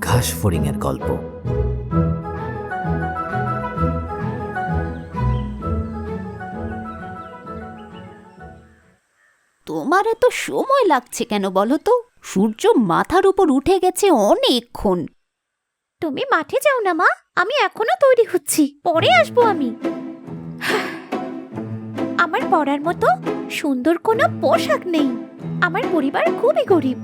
ঘাস ফড়িংয়ের গল্প। তোমার এত সময় লাগছে কেন বলো তো? সূর্য মাথার উপর উঠে গেছে অনেকক্ষণ। তুমি মাঠে যাও না, মা। আমি এখনও তৈরি হচ্ছি। পরে আসব আমি। আমার পড়ার মতো সুন্দর কোনো পোশাক নেই। আমার পরিবার খুবই গরিব।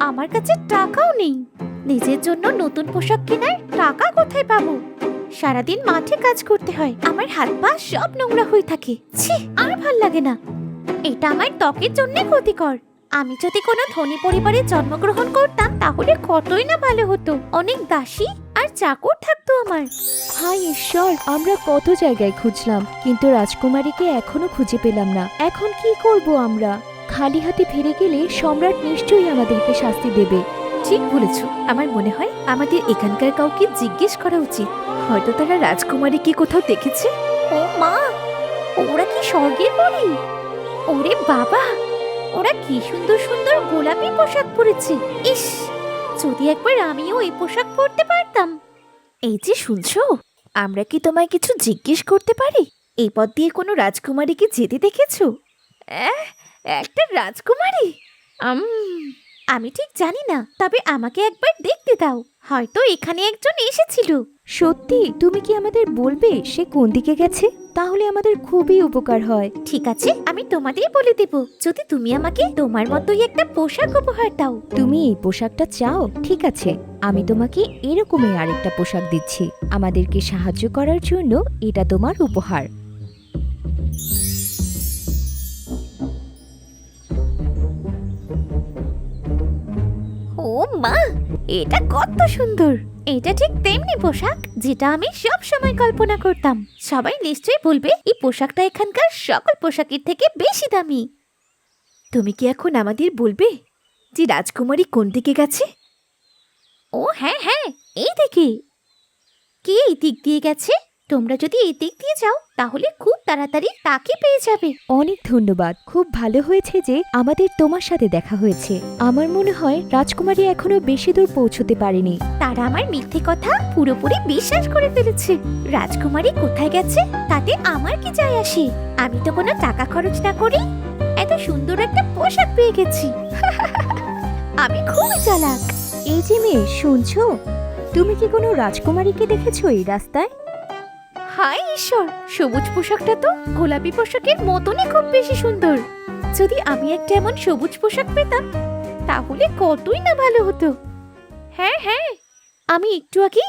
আমার কাছে টাকাও নেই। নিজের জন্য নতুন পোশাক কেনার টাকা কোথায় পাবো? সারাদিন মাঠে কাজ করতে হয়। আমার হাত পা সব নোংরা হয়ে থাকে। ছি, আর ভালো লাগে না। এটা আমার ত্বকের জন্য ক্ষতিকর। আমি যদি কোনো ধনী পরিবারে জন্মগ্রহণ করতাম, তাহলে কতই না ভালো হতো। অনেক দাসী আর চাকর থাকতো আমার। হাই ঈশ্বর, আমরা কত জায়গায় খুঁজলাম, কিন্তু রাজকুমারীকে এখনও খুঁজে পেলাম না। এখন কি করব আমরা? খালি হাতে ফিরে গেলে সম্রাট নিশ্চয়ই আমাদেরকে শাস্তি দেবে। ঠিক বলেছ। আমার মনে হয় আমাদের এখানকার কাউকে জিজ্ঞেস করা উচিত। হয়তো তারা রাজকুমারী কি কোথাও দেখেছে? ও মা ওরা কি স্বর্গের পরি? ওরে বাবা ওরা কি সুন্দর সুন্দর গোলাপি পোশাক পরেছে। ইস যদি একবার আমিও এই পোশাক পরতে পারতাম। এই যে শুনছো আমরা কি তোমায় কিছু জিজ্ঞেস করতে পারি? এই পথ দিয়ে কোনো রাজকুমারীকে যেতে দেখেছ? এহ, একটা রাজকুমারী। আম আমি ঠিক জানি না তবে আমাকে একবার দেখতে দাও। হয়তো এখানে একজন এসেছিল। সত্যি? তুমি কি আমাদের বলবে সে কোন দিকে গেছে? তাহলে আমাদের খুবই উপকার হয়। ঠিক আছে আমি তোমাদের বলে দেব। যদি তুমি আমাকে তোমার মতোই একটা পোশাক উপহার দাও। তুমি এই পোশাকটা চাও? ঠিক আছে আমি তোমাকে এরকমই আরেকটা পোশাক দিচ্ছি। আমাদেরকে সাহায্য করার জন্য এটা তোমার উপহার। এটা কত সুন্দর। এটা ঠিক তেমনি পোশাক, যেটা আমি সব সময় কল্পনা করতাম। সবাই নিশ্চয়ই বলবে, এই পোশাকটা এখানকার সকল পোশাকের থেকে বেশি দামি। তুমি কি এখন আমাদের বলবে যে রাজকুমারী কোন দিকে গেছে? ও হ্যাঁ হ্যাঁ এই দিকে। কে এই দিক দিয়ে গেছে? তোমরা যদি এই দিক দিয়ে যাও তাহলে খুব তাড়াতাড়ি তাকে পেয়ে যাবে। অনেক ধন্যবাদ। খুব ভালো হয়েছে যে আমাদের তোমার সাথে দেখা হয়েছে। আমার মনে হয় রাজকুমারী এখনও বেশি দূর পৌঁছতে পারেনি। তারা আমার মিথ্যে কথা পুরোপুরি বিশ্বাস করে ফেলেছে। রাজকুমারী কোথায় গেছে তাতে আমার কি যায় আসে? আমি তো কোনো টাকা খরচ না করি এত সুন্দর একটা পোশাক পেয়ে গেছি। আমি খুব চালাক। এই যে মেয়ে শুনছো? তুমি কি কোনো রাজকুমারীকে দেখেছ এই রাস্তায়? হায় ঈশ্বর, সবুজ পোশাকটা তো গোলাপি পোশাকের মতনই খুব বেশি সুন্দর। যদি আমি একটা এমন সবুজ পোশাক পেতাম, তাহলে কতই না ভালো হতো। হ্যাঁ হ্যাঁ আমি একটু আগে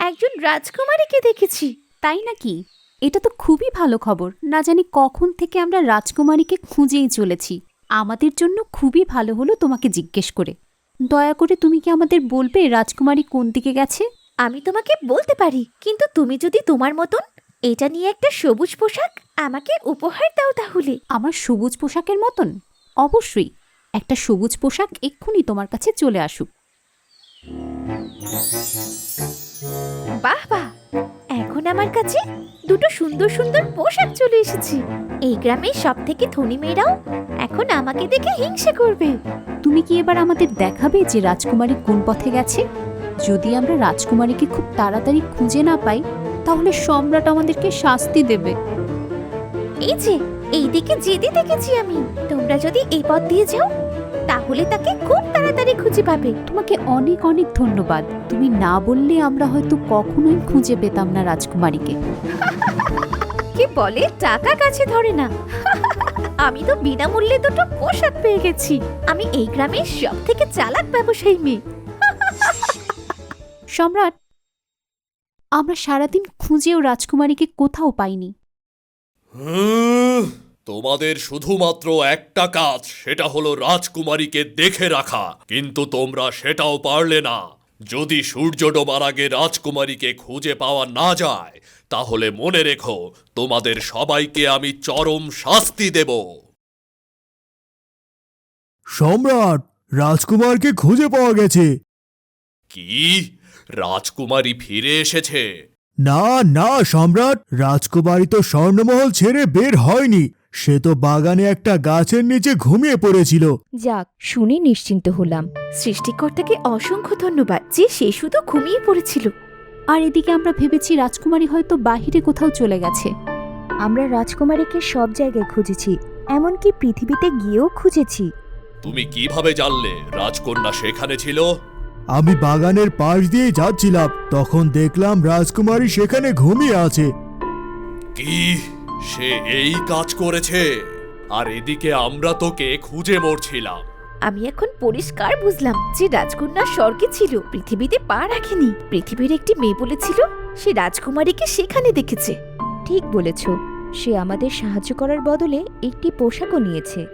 একজন রাজকুমারীকে দেখেছি। তাই নাকি? এটা তো খুবই ভালো খবর। না জানি কখন থেকে আমরা রাজকুমারীকে খুঁজেই চলেছি। আমাদের জন্য খুবই ভালো হলো তোমাকে জিজ্ঞেস করে। দয়া করে তুমি কি আমাদের বলবে রাজকুমারী কোন দিকে গেছে? আমি তোমাকে বলতে পারি, কিন্তু তুমি যদি তোমার মতন এটা নিয়ে একটা সবুজ পোশাক আমাকে উপহার দাও তাহলে। আমার সবুজ পোশাকের মতন? অবশ্যই। একটা সবুজ পোশাক এক্ষুনি তোমার কাছে চলে আসুক। বাহ বাহ। এখন আমার কাছে দুটো সুন্দর সুন্দর পোশাক চলে এসেছে। এই গ্রামের সব থেকে ধনী মেয়েরাও এখন আমাকে দেখে হিংসে করবে। তুমি কি এবার আমাদের দেখাবে যে রাজকুমারী কোন পথে গেছে? যদি আমরা রাজকুমারীকে খুব তাড়াতাড়ি খুঁজে না পাই তাহলে সম্রাট আমাদেরকে শাস্তি দেবে। এই যে এই দিকে যেতে দেখেছি আমি। তোমরা যদি এই পথ দিয়ে যাও তাহলে তাকে খুব তাড়াতাড়ি খুঁজে পাবে। তোমাকে অনেক অনেক ধন্যবাদ। তুমি না বললে আমরা হয়তো কখনোই খুঁজে পেতাম না রাজকুমারীকে। কি বলে টাকা কাছে ধরে না। আমি তো বিনামূল্যে দুটো পোশাক পেয়ে গেছি। আমি এই গ্রামের সব থেকে চালাক ব্যবসায়ী মেয়ে। সম্রাট আমরা সারাদিন খুঁজেও রাজকুমারীকে কোথাও পাইনি। তোমাদের শুধুমাত্র একটা কাজ সেটা হলো রাজকুমারীকে দেখে রাখা। কিন্তু তোমরা সেটাও পারলে না। যদি সূর্য ডোবার আগে রাজকুমারীকে খুঁজে পাওয়া না যায় তাহলে মনে রেখো তোমাদের সবাইকে আমি চরম শাস্তি দেব। সম্রাট রাজকুমারকে খুঁজে পাওয়া গেছে। কি? রাজকুমারী ফিরে এসেছে। না না সম্রাট রাজকুমারী তো স্বর্ণমহল ছেড়ে বের হয়নি। সে তো বাগানে একটা গাছের নিচে ঘুমিয়ে পড়েছিল। যাক শুনে নিশ্চিন্ত হলাম। সৃষ্টিকর্তাকে অসংখ্য ধন্যবাদ যে সে শুধু ঘুমিয়ে পড়েছিল। আর এদিকে আমরা ভেবেছি রাজকুমারী হয়তো বাহিরে কোথাও চলে গেছে। আমরা রাজকুমারীকে সব জায়গায় খুঁজেছি এমনকি পৃথিবীতে গিয়েও খুঁজেছি। তুমি কীভাবে জানলে রাজকন্যা সেখানে ছিল? আমি বাগানের পাশ দিয়ে যাচ্ছিলাম তখন দেখলাম রাজকুমারী সেখানে ঘুমিয়ে আছে। কি? সে এই কাজ করেছে? আর এদিকে আমরা তোকে খুঁজে মরছিলাম। আমি এখন পরিষ্কার বুঝলাম যে রাজকন্যা স্বর্গে ছিল পৃথিবীতে পা রাখেনি। পৃথিবীর একটি মেয়ে বলেছিল সে রাজকুমারীকে সেখানে দেখেছে। ঠিক বলেছ সে আমাদের সাহায্য করার বদলে একটি পোশাকও নিয়েছে।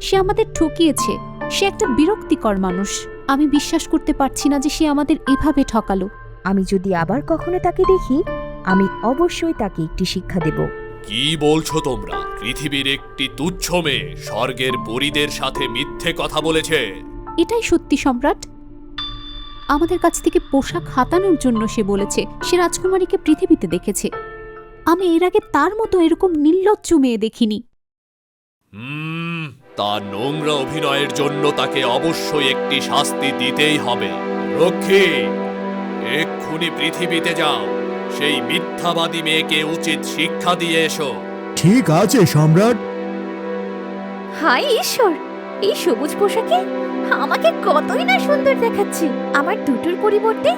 সে আমাদের ঠকিয়েছে। সে একটা বিরক্তিকর মানুষ। আমি বিশ্বাস করতে পারছি না যে সে আমাদের এভাবে ঠকালো। আমি যদি আবার কখনো তাকে দেখি আমি অবশ্যই তাকে একটি শিক্ষা দেব। কি বলছো তোমরা? পৃথিবীর একটি তুচ্ছ মেয়ে স্বর্গের পরিদের সাথে মিথ্যে কথা বলেছে। এটাই সত্যি সম্রাট। আমাদের কাছ থেকে পোশাক হাতানোর জন্য সে বলেছে সে রাজকুমারীকে পৃথিবীতে দেখেছে। আমি এর আগে তার মতো এরকম নির্লজ্জ মেয়ে দেখিনি। হুম তার নোংরা অভিনয়ের জন্য তাকে অবশ্যই একটি শাস্তি দিতেই হবে। রক্ষী এক্ষুনি পৃথিবীতে যাও। সেই মিথ্যাবাদী মেয়েকে উচিত শিক্ষা দিয়ে এসো। ঠিক আছে সম্রাট। হাই ঈশ্বর এই সবুজ পোশাকে আমাকে কতই না সুন্দর দেখাচ্ছে। আমার দুটোর পরিবর্তে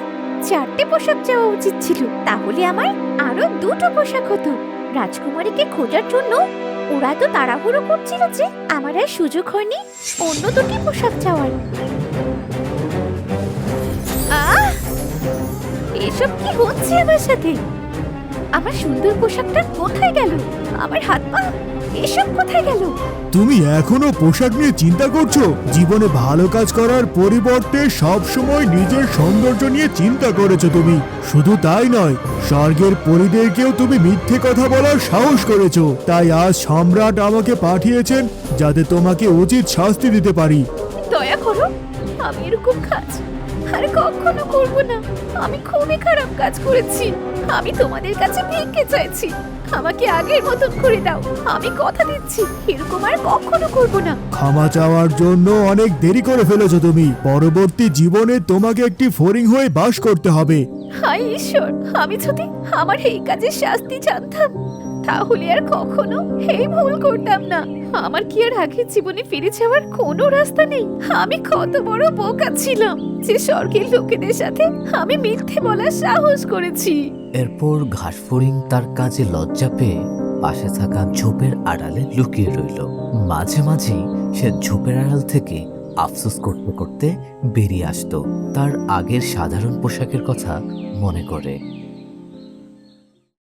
চারটে পোশাক চাওয়া উচিত ছিল। তাহলে আমার আরও দুটো পোশাক হতো। রাজকুমারীকে খোঁজার জন্য ওরা তো তাড়াহুড়ো করছিল যে আমার আর সুযোগ হয়নি অন্য দুটি পোশাক চাওয়ার! এসব কি হচ্ছে আমার সাথে আমার সুন্দর পোশাকটা কোথায় গেল? আমার হাত পা এসব কোথায় গেল? তুমি এখনও পোশাক নিয়ে চিন্তা করছ? জীবনে ভালো কাজ করার পরিবর্তে সব সময় নিজের সৌন্দর্য নিয়ে চিন্তা করেছ তুমি। শুধু তাই নয় স্বর্গের পরিদেরকেও তুমি মিথ্যে কথা বলার সাহস করেছ। তাই আজ সম্রাট আমাকে পাঠিয়েছেন যাতে তোমাকে উচিত শাস্তি দিতে পারি। দয়া করো আমি এরকম কাজ আর কখনো করব না। আমি খুবই খারাপ কাজ করেছি। আমি তোমাদের কাছে ভিক্ষে চাইছি। আমাকে আগের মতন করে দাও। আমি কথা দিচ্ছি। এরকম আর কখনো করব না। ক্ষমা চাওয়ার জন্য অনেক দেরি করে ফেলেছো তুমি। পরবর্তী জীবনে তোমাকে একটি ফরিং হয়ে বাস করতে হবে। হাই ঈশ্বর আমি যদি আমার এই কাজের শাস্তি জানতাম তাহলে আর কখনো এই ভুল করতাম না। আমার কি আর আগের জীবনে ফিরে যাওয়ার কোনো রাস্তা নেই? আমি কত বড় বোকা ছিলাম যে স্বর্গের লোকেদের সাথে আমি মিথ্যে বলার সাহস করেছি। এরপর ঘাসফড়িং তার কাজে লজ্জা পেয়ে পাশে থাকা ঝোপের আড়ালে লুকিয়ে রইল। মাঝে মাঝেই সে ঝোপের আড়াল থেকে আফসোস করতে করতে বেরিয়ে আসতো। তার আগের সাধারণ পোশাকের কথা মনে করে।